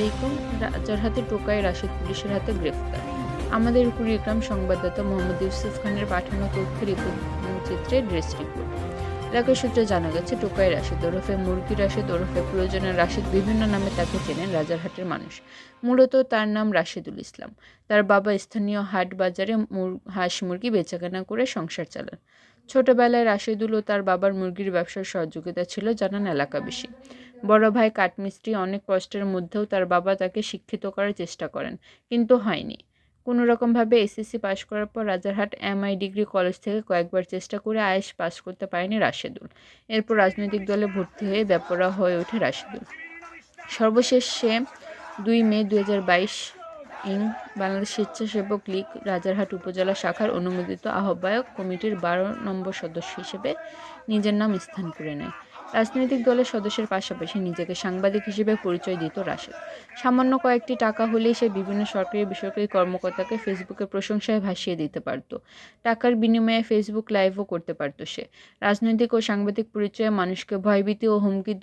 আলাইকুম। রাজারহাটে টোকাই রাশিদ পুলিশের হাতে গ্রেফতার। আমাদের কুড়িগ্রাম সংবাদদাতা মোহাম্মদ ইউসুফ খানের পাঠানো তথ্যের চিত্রে ড্রেস রিপোর্ট। এলাকার সূত্রে জানা গেছে, টোকাই রাশিদ ওরফে মুরগি রাশিদ ওরফে প্রয়োজনের রাশিদ বিভিন্ন নামে তাকে চেনেন রাজারহাটের মানুষ। মূলত তার নাম রাশিদুল ইসলাম। তার বাবা স্থানীয় হাট বাজারে হাঁস মুরগি বেচাকেনা করে সংসার চালান। ছোটবেলায় রাশিদুল ও তার বাবার মুরগির ব্যবসার সহযোগিতা ছিল, জানান এলাকাবাসী। বড় ভাই কাঠমিস্ত্রি অনেক কষ্টের মধ্যেও তার বাবা তাকে শিক্ষিত করার চেষ্টা করেন, কিন্তু হয়নি। কোনো রকমভাবে এসএসসি পাশ করার পর রাজারহাট এমআই ডিগ্রি কলেজ থেকে কয়েকবার চেষ্টা করে আয়েস পাস করতে পারেনি রাশেদুল। এরপর রাজনৈতিক দলে ভর্তি হয়ে ব্যাপরা হয়ে ওঠে রাশেদুল। সর্বশেষ সে দুই মে দুই হাজার বাইশ ইং বাংলাদেশ স্বেচ্ছাসেবক লীগ রাজারহাট উপজেলা শাখার অনুমোদিত আহ্বায়ক কমিটির বারো নম্বর সদস্য হিসেবে নিজের নাম স্থান করে নেয়। রাজনৈতিক দলের সদস্যের পাশাপাশি নিজেকে সাংবাদিক হিসেবে পরিচয় দিত রাশেদ। সামান্য কয়েকটি টাকা হলেই সে বিভিন্ন সরকারি বেসরকারি কর্মকর্তাকে ফেসবুকে প্রশংসায় ভাসিয়ে দিতে পারত। টাকার বিনিময়ে ফেসবুক লাইভও করতে পারত সে। রাজনৈতিক ও সাংবাদিক পরিচয়ে মানুষকে ভয়ভীতি ও হুমকি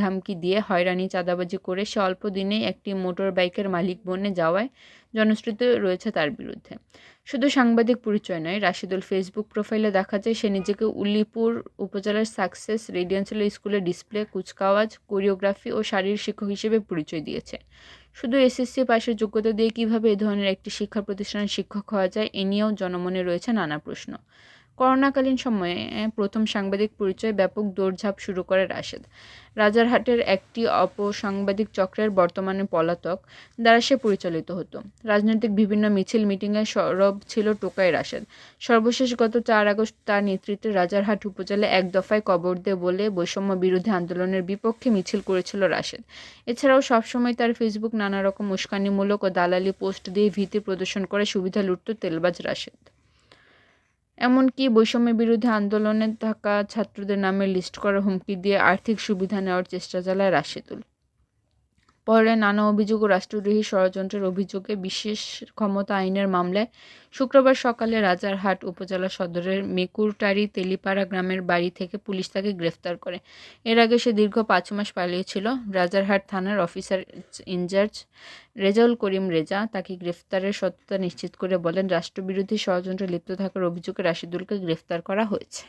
ধামকি দিয়ে হয়রানি, চাঁদাবাজি করে সে অল্প দিনেই একটি মোটর বাইকের মালিক বনে যাওয়ায় জনশ্রুতি রয়েছে তার বিরুদ্ধে। শুধু সাংবাদিক পরিচয় নয়, রাশিদুল ফেসবুক প্রোফাইলে দেখা যায় সে নিজেকে উল্লিপুর উপজেলার সাকসেস রেডিয়েন্সিয়াল স্কুলের ডিসপ্লে, কুচকাওয়াজ, কোরিওগ্রাফি ও শারীর শিক্ষক হিসেবে পরিচয় দিয়েছে। শুধু এসএসসি পাশের যোগ্যতা দিয়ে কীভাবে এ ধরনের একটি শিক্ষা প্রতিষ্ঠানের শিক্ষক হওয়া যায়, এ নিয়েও জনমনে রয়েছে নানা প্রশ্ন। করোনাকালীন সময়ে প্রথম সাংবাদিক পরিচয়ে ব্যাপক দৌড়ঝাঁপ শুরু করে রাশেদ। রাজারহাটের একটি অপসাংবাদিক চক্রের বর্তমানে পলাতক দ্বারা সে পরিচালিত হতো। রাজনৈতিক বিভিন্ন মিছিল মিটিংয়ে সরব ছিল টোকাই রাশেদ। সর্বশেষ গত চার আগস্ট তার নেতৃত্বে রাজারহাট উপজেলায় এক দফায় কবর দে বলে বৈষম্য বিরোধী আন্দোলনের বিপক্ষে মিছিল করেছিল রাশেদ। এছাড়াও সবসময় তার ফেসবুক নানা রকম উস্কানিমূলক ও দালালি পোস্ট দিয়ে ভীতি প্রদর্শন করে সুবিধা লুটত তেলবাজ রাশেদ। এমনকি বৈষম্যের বিরুদ্ধে আন্দোলনে থাকা ছাত্রদের নামে লিস্ট করা হুমকি দিয়ে আর্থিক সুবিধা নেওয়ার চেষ্টা চালায় রাশেদুল। পরে নানা অভিযোগ ও রাষ্ট্রদ্রোহী ষড়যন্ত্রের অভিযোগে বিশেষ ক্ষমতা আইনের মামলায় শুক্রবার সকালে রাজারহাট উপজেলা সদরের মেকুরটারি তেলিপাড়া গ্রামের বাড়ি থেকে পুলিশ তাকে গ্রেফতার করে। এর আগে সে দীর্ঘ পাঁচ মাস পালিয়েছিল। রাজারহাট থানার officer in charge Rezaul Karim Reza তাকে গ্রেফতারের সত্যতা নিশ্চিত করে বলেন, রাষ্ট্রবিরোধী ষড়যন্ত্রে লিপ্ত থাকার অভিযোগে রাশিদুলকে গ্রেফতার করা হয়েছে।